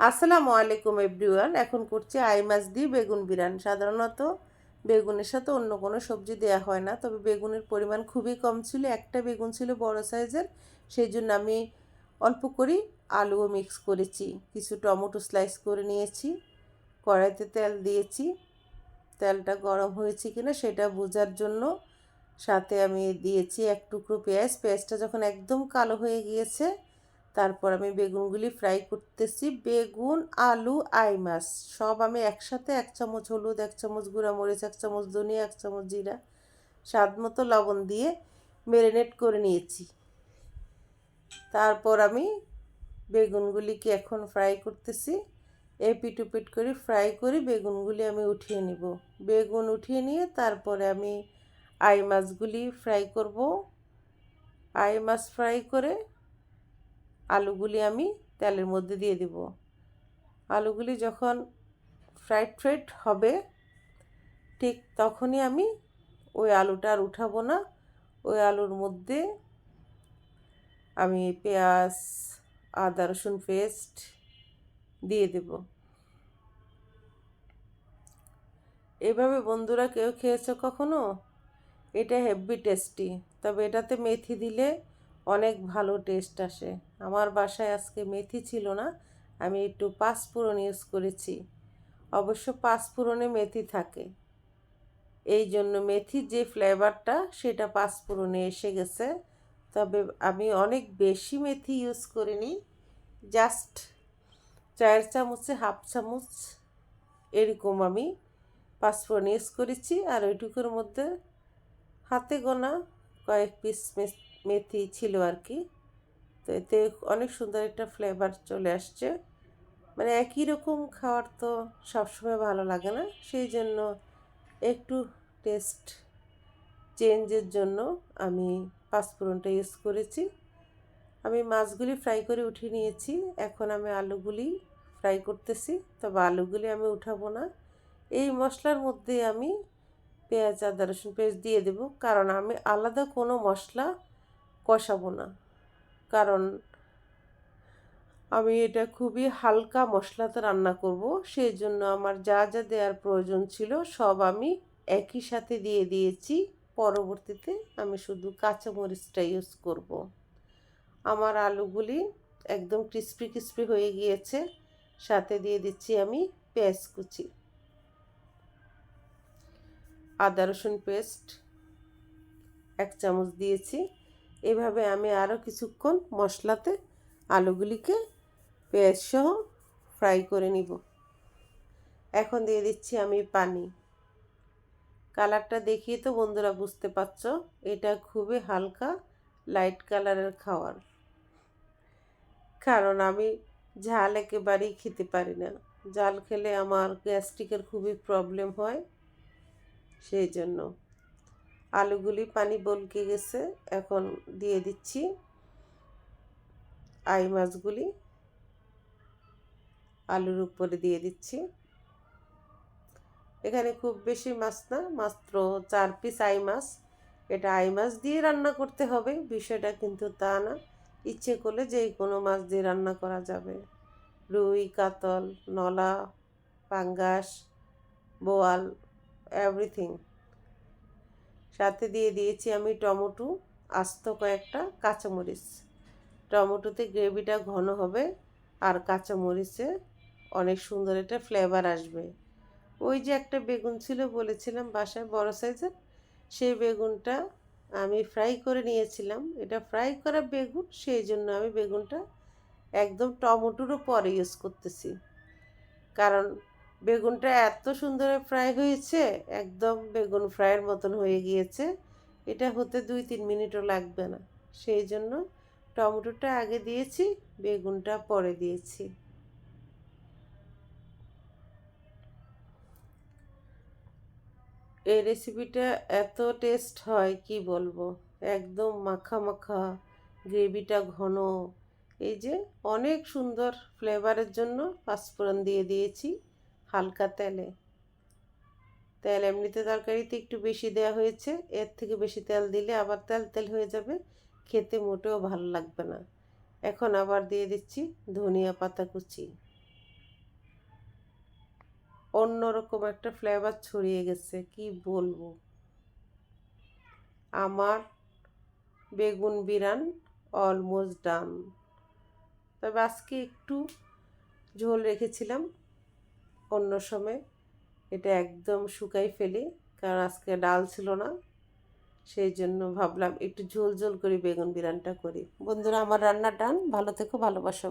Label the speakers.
Speaker 1: আসসালামু আলাইকুম এভরিওয়ান। এখন করছি আই মাছ দিয়ে বেগুন বিরান। সাধারণত বেগুনের সাথে অন্য কোনো সবজি দেওয়া হয় না, তবে বেগুনের পরিমাণ খুবই কম ছিল। একটা বেগুন ছিল বড় সাইজের, সেই জন্য আমি অল্প করেই আলুও মিক্স করেছি। কিছু টমেটো স্লাইস করে নিয়েছি, কড়াইতে তেল দিয়েছি। তেলটা গরম হয়েছে কিনা সেটা বোঝার জন্য সাথে আমি দিয়েছি এক টুকরো পেঁয়াজ। পেঁয়াজটা যখন একদম কালো হয়ে গিয়েছে তারপর আমি বেগুনগুলি ফ্রাই করতেছি। বেগুন, আলু, আই মাছ, সব আমি একসাথে এক চামচ হলুদ, এক চামচ গুঁড়া মরিচ, এক চামচ ধনিয়া, এক চামচ জিরা, স্বাদ মতো লবণ দিয়ে ম্যারিনেট করে নিয়েছি। তারপর আমি বেগুনগুলিকে এখন ফ্রাই করতেছি। এপিট উপিট করে ফ্রাই করে বেগুনগুলি আমি উঠিয়ে নিব। বেগুন উঠিয়ে নিয়ে তারপরে আমি আই মাছগুলি ফ্রাই করব। আই মাছ ফ্রাই করে আলুগুলি আমি তেলের মধ্যে দিয়ে দেব। আলুগুলি যখন ফ্রাইড ফ্রাইড হবে, ঠিক তখনই আমি ওই আলুটা আর উঠাবো না। ওই আলুর মধ্যে আমি পেঁয়াজ, আদা, রসুন পেস্ট দিয়ে দেব। এভাবে বন্ধুরা কেউ খেয়েছো কখনো? এটা হেভি টেস্টি তবে এটাতে মেথি দিলে অনেক ভালো টেস্ট আসে। আমার বাসায় আজকে মেথি ছিল না, আমি একটু পাঁচফোড়ন ইউজ করেছি। অবশ্য পাঁচফোড়নে মেথি থাকে। এই জন্য মেথির যে ফ্লেভারটা সেটা পাঁচফোড়নে এসে গেছে। তবে আমি অনেক বেশি মেথি ইউজ করিনি জাস্ট চায়ের চামচে হাফ চামচ এরকম আমি পাঁচফোড়ন ইউজ করেছি। আর ওইটুকুর মধ্যে হাতে গোনা কয়েক পিস মেথি ছিল আর কি। তো এতে অনেক সুন্দর একটা ফ্লেভার চলে আসছে। মানে একই রকম খাওয়ার তো সবসময় ভালো লাগে না। সেই জন্য একটু টেস্ট চেঞ্জের জন্য আমি পাঁচফোড়নটা ইউজ করেছি। আমি মাছগুলি ফ্রাই করে উঠিয়ে নিয়েছি। এখন আমি আলুগুলি ফ্রাই করতেছি। তবে আলুগুলি আমি উঠাবো না। এই মশলার মধ্যে আমি পেঁয়াজ, আদা, রসুন পেস্ট দিয়ে দেব। কারণ আমি আলাদা কোনো মশলা কষাবো না। কারণ আমি এটা খুবই হালকা মশলাতে রান্না করব সেই জন্য আমার যা যা দেওয়ার প্রয়োজন ছিল সব আমি একই সাথে দিয়ে দিয়েছি। পরবর্তীতে আমি শুধু কাঁচামরিচটা ইউজ করব। আমার আলুগুলি একদম ক্রিস্পি ক্রিস্পি হয়ে গিয়েছে, সাথে দিয়ে দিচ্ছি আমি পেঁয়াজ কুচি। আদা রসুন পেস্ট এক চামচ দিয়েছি। এভাবে আমি আরও কিছুক্ষণ মশলাতে আলুগুলিকে পেঁয়াজ সহ ফ্রাই করে নিব। এখন দিয়ে দিচ্ছি আমি পানি। কালারটা দেখিয়ে তো বন্ধুরা বুঝতে পারছ, এটা খুবই হালকা লাইট কালারের খাওয়ার। কারণ আমি ঝাল একেবারেই খেতে পারি না। জাল খেলে আমার গ্যাস্ট্রিকের খুবই প্রবলেম হয়, সেই জন্য। আলুগুলি পানি বলকে গেছে, এখন দিয়ে দিচ্ছি আই মাছগুলি। আলুর উপরে দিয়ে দিচ্ছি। এখানে খুব বেশি মাছ না, মাত্র চার পিস আই মাছ। এটা আই মাছ দিয়ে রান্না করতে হবে, বিষয়টা কিন্তু তা না। ইচ্ছে করলে যে কোনো মাছ দিয়ে রান্না করা যাবে। রুই, কাতল, নলা, পাঙ্গাস, বোয়াল এভরিথিং সাথে দিয়ে দিয়েছি আমি টমেটো, আস্ত কয়েকটা কাঁচামরিচ। টমেটোতে গ্রেভিটা ঘন হবে আর কাঁচামরিচে অনেক সুন্দর একটা ফ্লেভার আসবে। ওই যে একটা বেগুন ছিল বলেছিলাম বাসায় বড় সাইজের, সেই বেগুনটা আমি ফ্রাই করে নিয়েছিলাম। এটা ফ্রাই করা বেগুন, সেই জন্য আমি বেগুনটা একদম টমেটোরও পরে ইউজ করতেছি। কারণ বেগুনটা এত সুন্দর ফ্রাই হয়েছে, একদম বেগুন ফ্রাইয়ের মতন হয়ে গিয়েছে। এটা হতে দুই তিন মিনিটও লাগবে না। সেই জন্য টমেটোটা আগে দিয়েছি, বেগুনটা পরে দিয়েছি। এই রেসিপিটা এত টেস্ট হয়, কি বলব? একদম মাখা মাখা, গ্রেভিটা ঘন। এই যে অনেক সুন্দর ফ্লেভারের জন্য পাঁচফোড়ন দিয়ে দিয়েছি। হালকা তেলে। তেল এমনিতে তরকারিতে একটু বেশি দেওয়া হয়েছে, এর থেকে বেশি তেল দিলে আবার তেল তেল হয়ে যাবে, খেতে মোটেও ভালো লাগবে না। এখন আবার দিয়ে দিচ্ছি ধনিয়া পাতা কুচি। অন্যরকম একটা ফ্লেভার ছড়িয়ে গেছে, কি বলব? আমার বেগুন বিরান অলমোস্ট ডান তবে আজকে একটু ঝোল রেখেছিলাম অন্য সময়। এটা একদম শুকাই ফেলি, কারণ আজকে ডাল ছিল না। সেই জন্য ভাবলাম একটু ঝোল ঝোল করে বেগুন বিরানটা করি। বন্ধুরা, আমার রান্না টান ভালো থেকো, ভালোবাসা